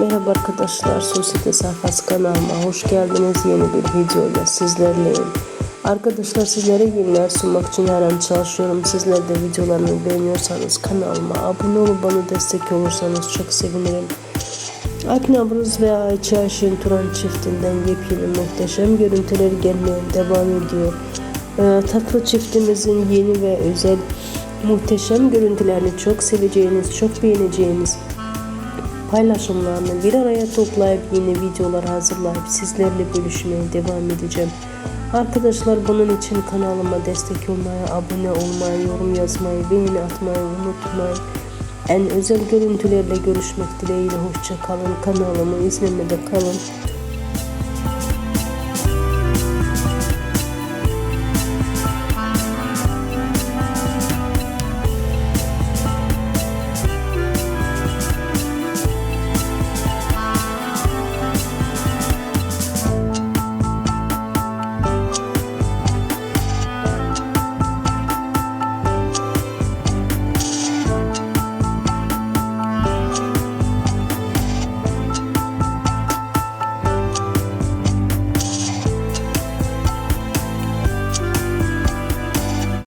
Merhaba arkadaşlar, Sosyete Sayfası kanalıma hoş geldiniz. Yeni bir videoyla sizlerleyim. Arkadaşlar sizlere yeniler sunmak için her an çalışıyorum. Sizler de videolarımı beğeniyorsanız kanalıma abone olup bana destek olursanız çok sevinirim. Akın ablanız ve Ayça Ayşin Turan çiftinden yepyeni muhteşem görüntüler gelmeye devam ediyor. Ee, tatlı çiftimizin yeni ve özel muhteşem görüntülerini çok seveceğiniz, çok beğeneceğiniz paylaşımlarını bir araya toplayıp yeni videolar hazırlayıp sizlerle bölüşmeye devam edeceğim. Arkadaşlar bunun için kanalıma destek olmayı, abone olmayı, yorum yazmayı, beğeni atmayı unutmayın. En özel görüntülerle görüşmek dileğiyle hoşça kalın. Kanalımı izlemede kalın.